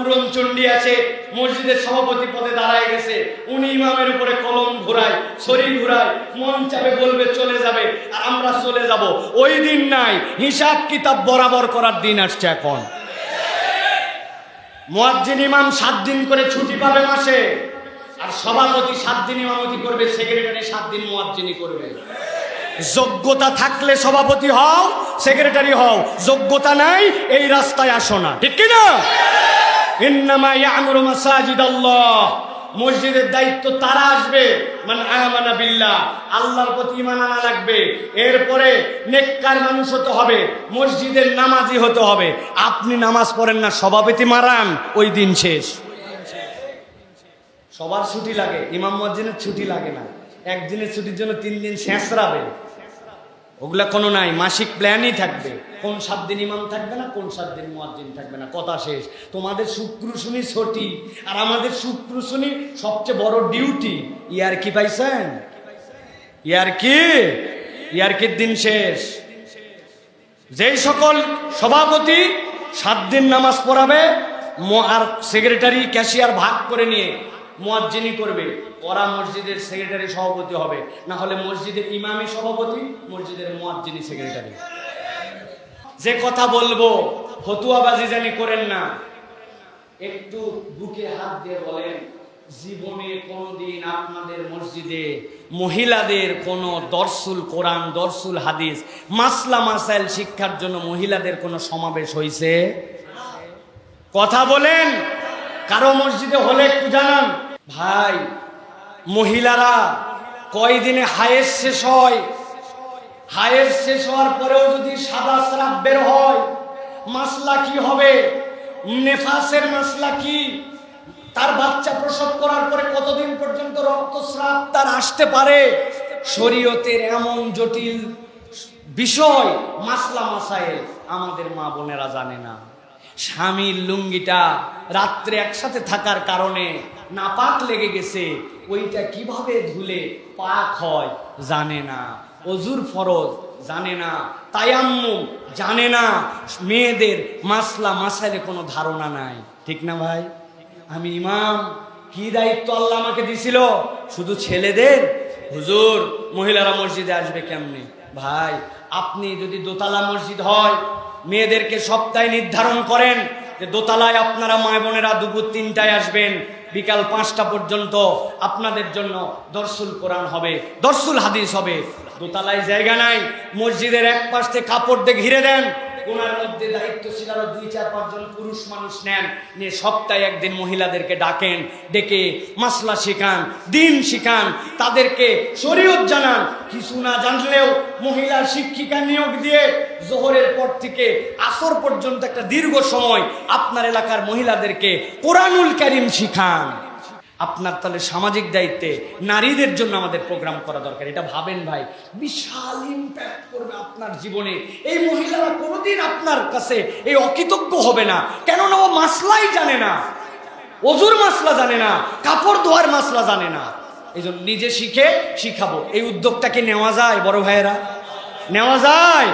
পূরণ চণ্ডী আছে, মসজিদের সভাপতি পদে দাঁড়ায় গেছে। উনি ইমামের উপরে কলম ঘোরায়, শরীর ঘোরায়, মন চাপে বলবে, চলে যাবে। আর আমরা চলে যাব। ওই দিন নাই, হিসাব কিতাব বরাবর করার দিন আসছে এখন। মুয়াজ্জিন ইমাম সাত দিন করে ছুটি পাবে মাসে, আর সভাপতি সাত দিন ইমামতি করবে, সেক্রেটারি সাত দিন মুয়াজ্জিনি করবে। যোগ্যতা থাকলে সভাপতি হও, সেক্রেটারি হও, যোগ্যতা নাই, এই রাস্তায় আসো না। ঠিক কি না ইন্নামা ইয়ামুরু মাসাজিদাল্লাহ। মসজিদের দায়িত্ব তারা আসবে। মানে আমানা বিল্লাহ, আল্লাহর প্রতি ইমান আনা লাগবে। এরপরে নেককার মানুষ হতে হবে, মসজিদের নামাজি হতে হবে। আপনি নামাজ পড়েন না, সভাপতি মারান, ওই দিন শেষ। সবার ছুটি লাগে, ইমাম মসজিদের ছুটি লাগে না। একদিনের ছুটির জন্য তিন দিন শেষরাবে ওগুলা কোনো নাই, মাসিক প্ল্যানই থাকবে। কোন সাত দিন ইমাম থাকবে না, কোন সাত দিন মুয়াজ্জিন থাকবে না। কথা শেষ। তোমাদের শুক্র শনি ছুটি, আর আমাদের শুক্র শনি সবচেয়ে বড় ডিউটি। ইয়ার কি পাইছেন? ইয়ার কি? ইয়ার কি দিন শেষ? যেই সকল সভাপতি সাত দিন নামাজ পড়াবে আর সেক্রেটারি ক্যাশিয়ার ভাগ করে নিয়ে মুয়াজ্জিনি করবে। ওরা মসজিদের সেক্রেটারি সভাপতি হবে। না হলে মসজিদের ইমামি সভাপতি, মসজিদের মুয়াজ্জিনি সেক্রেটারি যে কথা বলব, ফতুয়াবাজি জানি করেন না। একটু বুকে হাত দিয়ে বলেন, জীবনে কোনোদিন আপনাদের মসজিদে মহিলাদের কোনো দর্সুল কোরআন, দর্সুল হাদিস, মাসলা মাসাইল শিক্ষার জন্য মহিলাদের কোনো সমাবেশ হয়েছে কথা বলেন। কারও মসজিদে হলে একটু জানান। ভাই, মহিলারা, কয়দিনে হায়ের শেষ হয়? হায়ের শেষ হওয়ার পরেও যদি সাদা স্রাব বের হয়, মাসলা কি হবে? নেফাসের মাসলা কি? তার বাচ্চা প্রসব করার পরে কতদিন পর্যন্ত রক্তস্রাব তার আসতে পারে? শরীয়তের এমন জটিল বিষয় মাসলা মাসাইল আমাদের মা বোনেরা জানে না। স্বামীর লুঙ্গিটা রাত্রে একসাথে থাকার কারণে নাপাক লেগে গেছে। ওইটা কীভাবে ধুলে পাক হয় জানে না। অজুর ফরজ জানে না। তায়াম্মু জানে না। মেয়েদের মাসলা মাসাইলে কোনো ধারণা নাই। ঠিক না ভাই? আমি ইমাম, কি দায়িত্ব আল্লাহ আমাকে দিছিল? শুধু ছেলেদের? হুজুর, মহিলারা মসজিদে আসবে কেমনে? ভাই, আপনি যদি দোতলা মসজিদ হয় মেয়েদেরকে সপ্তাহে নির্ধারণ করেন যে দোতলায় আপনারা মায় বোনেরা দুপুর তিনটায় আসবেন, বিকাল পাঁচটা পর্যন্ত আপনাদের জন্য দর্শুল কোরআন হবে দর্শুল হাদিস হবে। দোতলায় জায়গা নাই, মসজিদের এক পাশে কাপড় দিয়ে ঘিরে দেন ওনার মধ্যে দায়িত্বশীল আরও দুই, চার পাঁচজন পুরুষ মানুষ নেন। নিয়ে সপ্তাহে একদিন মহিলাদেরকে ডাকেন, ডেকে মাসলা শেখান, দিন শিখান, তাদেরকে শরীয়ত জানান। কিছু না জানলেও মহিলা শিক্ষিকা নিয়োগ দিয়ে জোহরের পর থেকে আসর পর্যন্ত একটা দীর্ঘ সময় আপনার এলাকার মহিলাদেরকে কোরআনুল কারিম শিখান। আপনার তাহলে সামাজিক দায়িত্বে নারীদের জন্য আমাদের প্রোগ্রাম করা দরকার। এটা ভাবেন ভাই। বিশাল ইম্প্যাক্ট করবে আপনার জীবনে। এই মহিলারা কোনোদিন আপনার কাছে এই অকৃতজ্ঞ হবে না। কেননা ও মাসলাই জানে না। অজুর মাসলা জানে না। কাপড় ধোয়ার মাসলা জানে না। এই নিজে শিখে শিখাবো। এই উদ্যোগটা কি নেওয়া যায়, বড় ভাইয়েরা। নেওয়া যায়।